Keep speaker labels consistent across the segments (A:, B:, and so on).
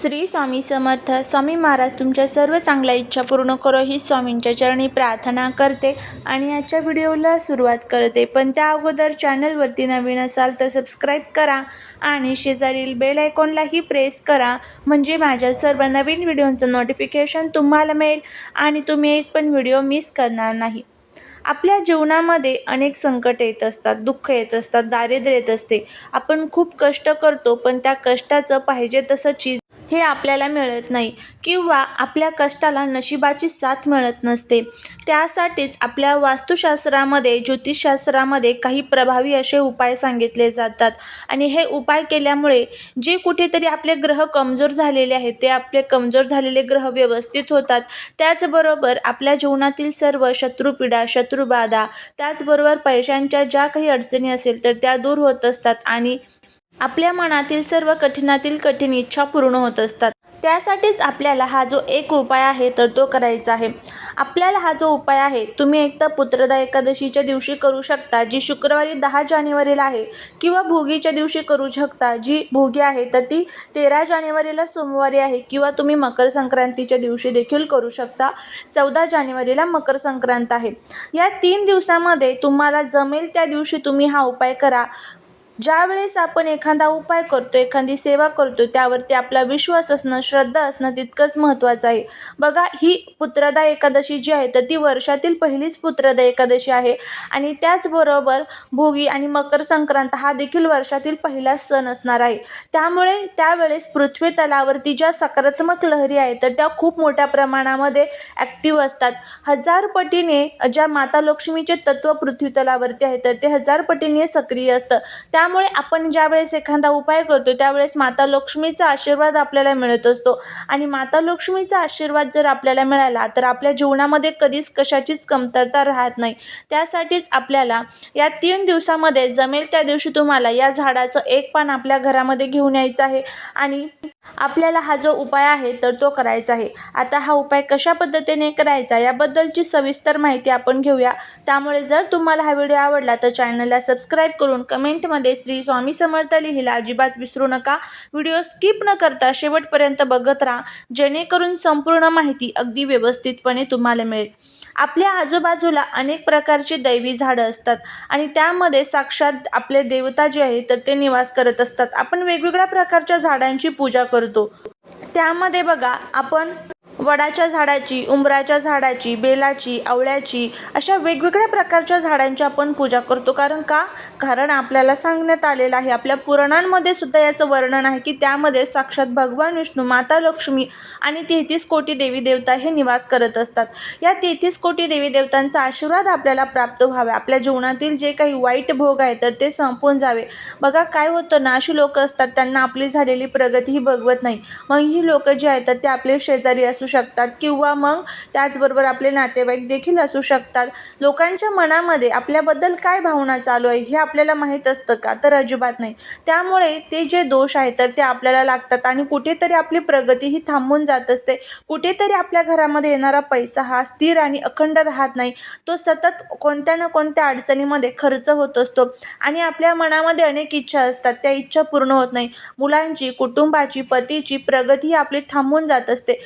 A: श्री स्वामी समर्थ. स्वामी महाराज तुमच्या सर्व चांगल्या इच्छा पूर्ण करो ही स्वामींच्या चरणी प्रार्थना करते आणि आजच्या व्हिडिओला सुरुवात करते. पण त्या अगोदर चॅनलवरती नवीन असाल तर सबस्क्राईब करा आणि शेजारील बेल आयकॉनलाही प्रेस करा. म्हणजे माझ्या सर्व नवीन व्हिडिओंचं नोटिफिकेशन तुम्हाला मिळेल आणि तुम्ही एक पण व्हिडिओ मिस करणार नाही. आपल्या जीवनामध्ये अनेक संकट येत असतात दुःख येत असतात दारिद्र्य येत असते. आपण खूप कष्ट करतो पण त्या कष्टाचं पाहिजे तसं चीज हे आपल्याला मिळत नाही किंवा आपल्या कष्टाला नशिबाची साथ मिळत नसते. त्यासाठीच आपल्या वास्तुशास्त्रामध्ये ज्योतिषशास्त्रामध्ये काही प्रभावी असे उपाय सांगितले जातात. आणि हे उपाय केल्यामुळे जे कुठेतरी आपले ग्रह कमजोर झालेले आहेत ते आपले कमजोर झालेले ग्रह व्यवस्थित होतात. त्याचबरोबर आपल्या जीवनातील सर्व शत्रुपीडा शत्रुबाधा त्याचबरोबर पैशांच्या ज्या काही अडचणी असेल तर त्या दूर होत असतात आणि आपल्या मनातील सर्व कठीणातील कठीण इच्छा पूर्ण होत असतात. त्यासाठीच आपल्याला हा जो एक उपाय आहे तर तो करायचा आहे. आपल्याला हा जो उपाय आहे तुम्ही एकतर पुत्रदा एकादशीच्या दिवशी करू शकता जी शुक्रवारी दहा जानेवारीला आहे किंवा भोगीच्या दिवशी करू शकता. जी भोगी आहे तर ती तेरा जानेवारीला सोमवारी आहे किंवा तुम्ही मकर संक्रांतीच्या दिवशी देखील करू शकता. चौदा जानेवारीला मकर संक्रांत आहे. या तीन दिवसामध्ये तुम्हाला जमेल त्या दिवशी तुम्ही हा उपाय करा. ज्यावेळेस आपण एखादा उपाय करतो एखादी सेवा करतो त्यावरती आपला विश्वास असणं श्रद्धा असणं तितकंच महत्त्वाचं आहे. बघा ही पुत्रदा एकादशी जी आहे तर ती वर्षातील पहिलीच पुत्रदा एकादशी आहे. आणि त्याचबरोबर भोगी आणि मकर संक्रांत हा देखील वर्षातील पहिला सण असणार आहे. त्यामुळे त्यावेळेस पृथ्वी तलावरती ज्या सकारात्मक लहरी आहेत तर त्या खूप मोठ्या प्रमाणामध्ये ॲक्टिव्ह असतात. हजार पटीने ज्या माता लक्ष्मीचे तत्त्व पृथ्वी तलावरती आहे तर ते हजार पटीने सक्रिय असतं. त्या त्यामुळे आपण ज्यावेळेस एखादा उपाय करतो त्यावेळेस माता लक्ष्मीचा आशीर्वाद आपल्याला मिळत असतो. आणि माता लक्ष्मीचा आशीर्वाद जर आपल्याला मिळाला तर आपल्या जीवनामध्ये कधीच कशाचीच कमतरता राहत नाही. त्यासाठीच आपल्याला या तीन दिवसामध्ये जमेल त्या दिवशी तुम्हाला या झाडाचं एक पान आपल्या घरामध्ये घेऊन यायचं आहे. आणि आपल्याला हा जो उपाय आहे तर तो करायचा आहे. आता हा उपाय कशा पद्धतीने करायचा याबद्दलची सविस्तर माहिती आपण घेऊया. त्यामुळे जर तुम्हाला हा व्हिडिओ आवडला तर चॅनलला सबस्क्राईब करून कमेंटमध्ये श्री स्वामी समर्थ लिहिला अजिबात विसरू नका. व्हिडिओ स्किप न करता शेवटपर्यंत बघत राहा. जेणेकरून संपूर्ण माहिती अगदी व्यवस्थितपणे तुम्हाला मिळेल. आपल्या आजूबाजूला अनेक प्रकारची दैवी झाडं असतात आणि त्यामध्ये साक्षात आपले देवता जे आहे तर ते निवास करत असतात. आपण वेगवेगळ्या प्रकारच्या झाडांची पूजा करतो. त्यामध्ये बघा आपण वडाच्या झाडाची उंबराच्या झाडाची बेलाची आवळ्याची अशा वेगवेगळ्या प्रकारच्या झाडांची आपण पूजा करतो. कारण का? कारण आपल्याला सांगण्यात आलेलं आहे आपल्या पुराणांमध्ये सुद्धा याचं वर्णन आहे की त्यामध्ये साक्षात भगवान विष्णू माता लक्ष्मी आणि तेहतीस कोटी देवी देवता हे निवास करत असतात. या तेहतीस कोटी देवी देवतांचा आशीर्वाद आपल्याला प्राप्त व्हावा. आपल्या जीवनातील जे काही वाईट भोग आहे तर ते संपून जावे. बघा काय होतं ना अशी लोकं असतात त्यांना आपली झालेली प्रगती ही बघवत नाही. मग ही लोकं जी आहेत तर ते आपले शेजारी असू शकतात किंवा मग त्याचबरोबर आपले नातेवाईक देखील असू शकतात. लोकांच्या मनामध्ये आपल्याबद्दल काय भावना चालू आहे हे आपल्याला माहीत असतं का? तर अजिबात नाही. त्यामुळे ते जे दोष आहेत तर ते आपल्याला लागतात आणि कुठेतरी आपली प्रगती ही थांबून जात असते. कुठेतरी आपल्या घरामध्ये येणारा पैसा हा स्थिर आणि अखंड राहत नाही. तो सतत कोणत्या ना कोणत्या अडचणीमध्ये खर्च होत असतो आणि आपल्या मनामध्ये अनेक इच्छा असतात. त्या इच्छा पूर्ण होत नाही. मुलांची कुटुंबाची पतीची प्रगती ही आपली थांबून जात असते.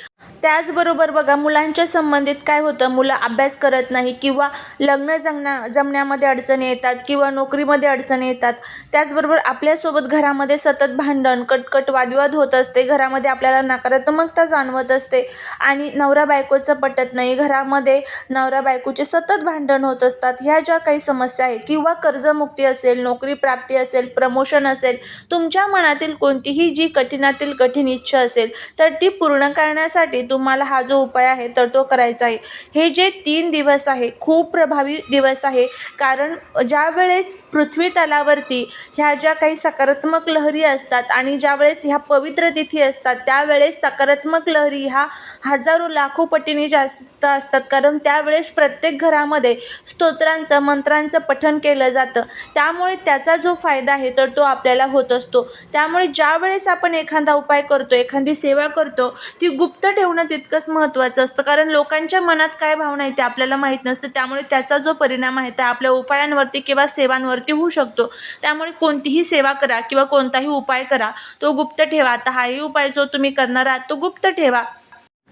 A: त्याचबरोबर बघा मुलांच्या संबंधित काय होतं? मुलं अभ्यास करत नाही किंवा लग्न जमण्या जमण्यामध्ये अडचणी येतात किंवा नोकरीमध्ये अडचणी येतात. त्याचबरोबर आपल्यासोबत घरामध्ये सतत भांडण कटकट वादविवाद होत असते. घरामध्ये आपल्याला नकारात्मकता जाणवत असते आणि नवरा बायकोचं पटत नाही. घरामध्ये नवरा बायकोचे सतत भांडण होत असतात. ह्या ज्या काही समस्या आहे किंवा कर्जमुक्ती असेल नोकरी प्राप्ती असेल प्रमोशन असेल तुमच्या मनातील कोणतीही जी कठीणातील कठीण इच्छा असेल तर ती पूर्ण करण्यासाठी तुम्हाला हा जो उपाय आहे तर तो करायचा आहे. हे जे तीन दिवस आहे खूप प्रभावी दिवस आहे. कारण ज्या वेळेस पृथ्वी तलावरती ह्या ज्या काही सकारात्मक लहरी असतात आणि ज्यावेळेस ह्या पवित्र तिथी असतात त्यावेळेस सकारात्मक लहरी ह्या हजारो लाखो पटीने जास्त असतात. कारण त्यावेळेस प्रत्येक घरामध्ये स्तोत्रांचं मंत्रांचं पठण केलं जातं. त्यामुळे त्याचा जो फायदा आहे तर तो आपल्याला होत असतो. त्यामुळे ज्या वेळेस आपण एखादा उपाय करतो एखादी सेवा करतो ती गुप्त ठेवणं करणं तितकंच महत्त्वाचं असतं. कारण लोकांच्या मनात काय भावना आहे ते आपल्याला माहीत नसतं. त्यामुळे त्याचा जो परिणाम आहे त्या आपल्या उपायांवरती किंवा सेवांवरती होऊ शकतो. त्यामुळे कोणतीही सेवा करा किंवा कोणताही उपाय करा तो गुप्त ठेवा. आता हाही उपाय जो तुम्ही करणार आहात तो गुप्त ठेवा.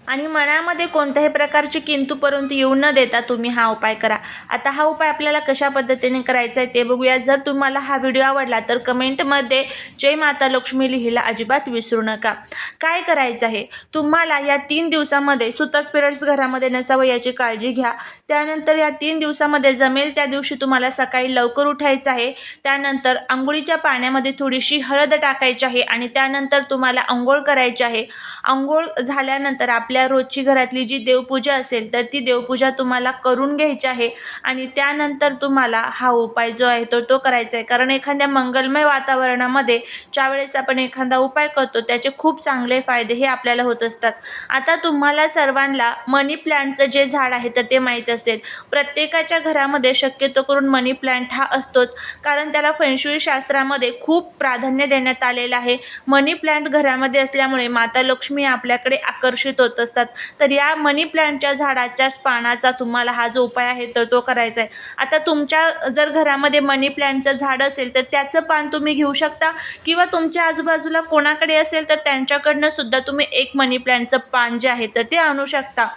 A: आणि मनामध्ये कोणत्याही प्रकारची किंतू परंतु येऊ न देता तुम्ही हा उपाय करा. आता हा उपाय आपल्याला कशा पद्धतीने करायचा आहे ते बघूया. जर तुम्हाला हा व्हिडिओ आवडला तर कमेंटमध्ये जय माता लक्ष्मी लिहिला अजिबात विसरू नका. काय करायचं आहे? तुम्हाला या तीन दिवसामध्ये सुतक पिरियड्स घरामध्ये नसावं याची काळजी घ्या. त्यानंतर या तीन दिवसामध्ये जमेल त्या दिवशी तुम्हाला सकाळी लवकर उठायचं आहे. त्यानंतर आंघोळीच्या पाण्यामध्ये थोडीशी हळद टाकायची आहे आणि त्यानंतर तुम्हाला आंघोळ करायची आहे. आंघोळ झाल्यानंतर आपल्या आपल्या रोजची घरातली जी देवपूजा असेल तर ती देवपूजा तुम्हाला करून घ्यायची आहे. आणि त्यानंतर तुम्हाला हा उपाय जो आहे तो तो करायचा आहे. कारण एखाद्या मंगलमय वातावरणामध्ये ज्यावेळेस आपण एखादा उपाय करतो त्याचे खूप चांगले फायदे हे आपल्याला होत असतात. आता तुम्हाला सर्वांना मनी प्लॅन्टचं जे झाड आहे तर ते माहीत असेल. प्रत्येकाच्या घरामध्ये शक्यतो करून मनी प्लॅन्ट हा असतोच. कारण त्याला फैंशुई शास्त्रामध्ये खूप प्राधान्य देण्यात आलेलं आहे. मनी प्लॅन्ट घरामध्ये असल्यामुळे माता लक्ष्मी आपल्याकडे आकर्षित होत असतात. तर या मनी प्लॅन्टच्या झाडाच्याच पानाचा तुम्हाला हा जो उपाय आहे तर तो करायचा आहे. आता तुमच्या जर घरामध्ये मनी प्लॅन्टचं झाड असेल तर त्याचं पान तुम्ही घेऊ शकता. किंवा तुमच्या आजूबाजूला कोणाकडे असेल तर त्यांच्याकडनं सुद्धा तुम्ही एक मनी प्लॅन्टचं पान जे आहे तर ते आणू शकता.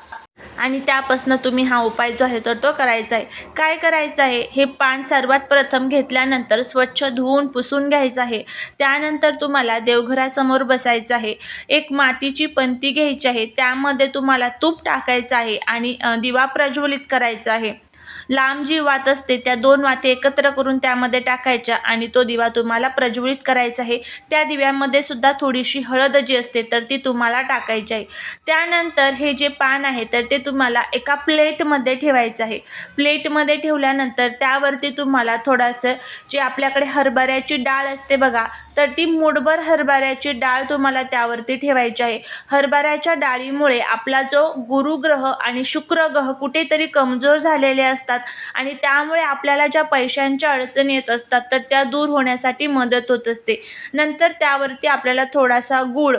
A: आणि त्यापासून तुम्ही हा उपाय जो आहे तर तो करायचा आहे. काय करायचं आहे? हे पान सर्वात प्रथम घेतल्यानंतर स्वच्छ धुवून पुसून घ्यायचं आहे. त्यानंतर तुम्हाला देवघरासमोर बसायचं आहे. एक मातीची पंती घ्यायची आहे. त्यामध्ये तुम्हाला तूप टाकायचं आहे आणि दिवा प्रज्वलित करायचा आहे. लांब जी वात असते त्या दोन वाती एकत्र करून त्यामध्ये टाकायच्या आणि तो दिवा तुम्हाला प्रज्वलित करायचा आहे. त्या दिव्यामध्ये सुद्धा थोडीशी हळद जी असते तर ती तुम्हाला टाकायची आहे. त्यानंतर हे जे पान आहे तर ते तुम्हाला एका प्लेटमध्ये ठेवायचं आहे. प्लेटमध्ये ठेवल्यानंतर त्यावरती तुम्हाला थोडंसं जे आपल्याकडे हरभऱ्याची डाळ असते बघा तर ती मुठभर हरभऱ्याची डाळ तुम्हाला त्यावरती ठेवायची आहे. हरभऱ्याच्या डाळीमुळे आपला जो गुरुग्रह आणि शुक्रग्रह कुठेतरी कमजोर झालेले असतात आणि त्यामुळे आपल्याला ज्या पैशांच्या अडचणी येत असतात तर त्या दूर होण्यासाठी मदत होत असते. नंतर त्यावरती आपल्याला थोडासा गूळ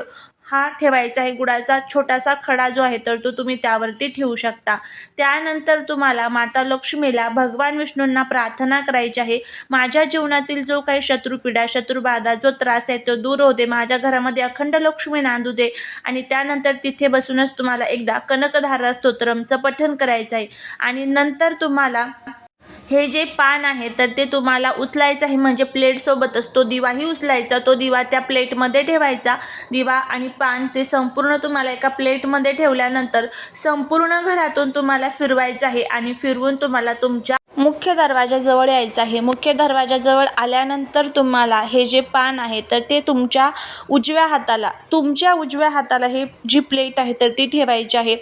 A: हा ठेवायचा आहे गुळाचा छोटासा खडा जो आहे तर तो तुम्ही त्यावरती ठेवू शकता. त्यानंतर तुम्हाला माता लक्ष्मीला भगवान विष्णूंना प्रार्थना करायची आहे. माझ्या जीवनातील जो काही शत्रुपीडा शत्रुबाधा जो त्रास आहे तो दूर होते माझ्या घरामध्ये अखंड लक्ष्मी नांदू दे. आणि त्यानंतर तिथे बसूनच तुम्हाला एकदा कनकधारा स्तोत्रमचं पठण करायचं आहे. आणि नंतर तुम्हाला हे जे पान आहे तर ते तुम्हाला उचलायचं आहे म्हणजे प्लेटसोबतच तो दिवाही उचलायचा तो दिवा त्या प्लेटमध्ये ठेवायचा. दिवा आणि पान ते संपूर्ण तुम्हाला एका प्लेटमध्ये ठेवल्यानंतर संपूर्ण घरातून तुम्हाला फिरवायचं आहे आणि फिरवून तुम्हाला तुमच्या मुख्य दरवाजाजवळ यायचं आहे मुख्य दरवाजाजवळ आल्यानंतर तुम्हाला हे जे पान आहे तर ते तुमच्या उजव्या हाताला तुमच्या उजव्या हाताला हे जी प्लेट आहे तर ती ठेवायची आहे.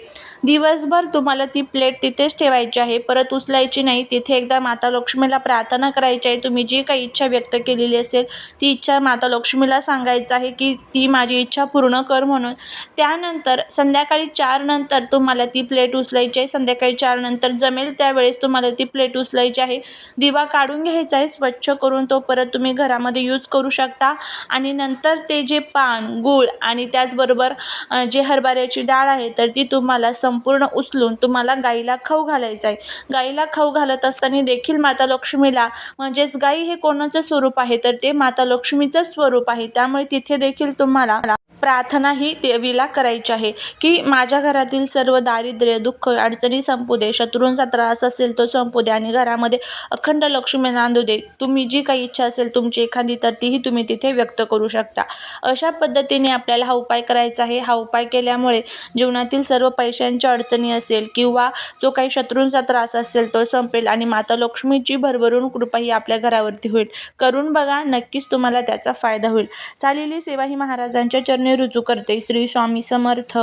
A: दिवसभर तुम्हाला ती प्लेट तिथेच ठेवायची आहे. परत उचलायची नाही. तिथे एकदा माता लक्ष्मीला प्रार्थना करायची आहे. तुम्ही जी काही इच्छा व्यक्त केलेली असेल ती इच्छा माता लक्ष्मीला सांगायचं आहे की ती माझी इच्छा पूर्ण कर म्हणून. त्यानंतर संध्याकाळी चारनंतर तुम्हाला ती प्लेट उचलायची आहे. संध्याकाळी चारनंतर जमेल त्यावेळेस तुम्हाला ती प्लेट उचलायची आहे. दिवा काढून घ्यायचा आहे. स्वच्छ करून तो परत तुम्ही घरामध्ये यूज करू शकता. आणि नंतर ते जे पान गूळ आणि त्याचबरोबर जे हरभऱ्याची डाळ आहे तर ती तुम्हाला सम संपूर्ण उचलून तुम्हाला गाईला खाऊ घालायचा आहे गाईला खाऊ घालत असताना देखील माता लक्ष्मीला म्हणजेच गाई हे कोणाचं स्वरूप आहे? तर ते माता लक्ष्मीचं स्वरूप आहे. त्यामुळे तिथे देखील तुम्हाला प्रार्थना ही देवीला करायची आहे की माझ्या घरातील सर्व दारिद्र्य दुःख अडचणी संपू दे. शत्रूंचा त्रास असेल तो संपू दे आणि घरामध्ये अखंड लक्ष्मी नांदू दे. तुम्ही जी काही इच्छा असेल तुमची एखादी तर तीही तुम्ही तिथे व्यक्त करू शकता. अशा पद्धतीने आपल्याला हा उपाय करायचा आहे. हा उपाय केल्यामुळे जीवनातील सर्व पैशांच्या अडचणी असेल किंवा जो काही शत्रूंचा त्रास असेल तो संपेल आणि माता लक्ष्मीची भरभरून कृपा ही आपल्या घरावरती होईल. करून बघा नक्कीच तुम्हाला त्याचा फायदा होईल. चालेली सेवा ही महाराजांच्या चरणी रुजू करते. श्री स्वामी समर्थ.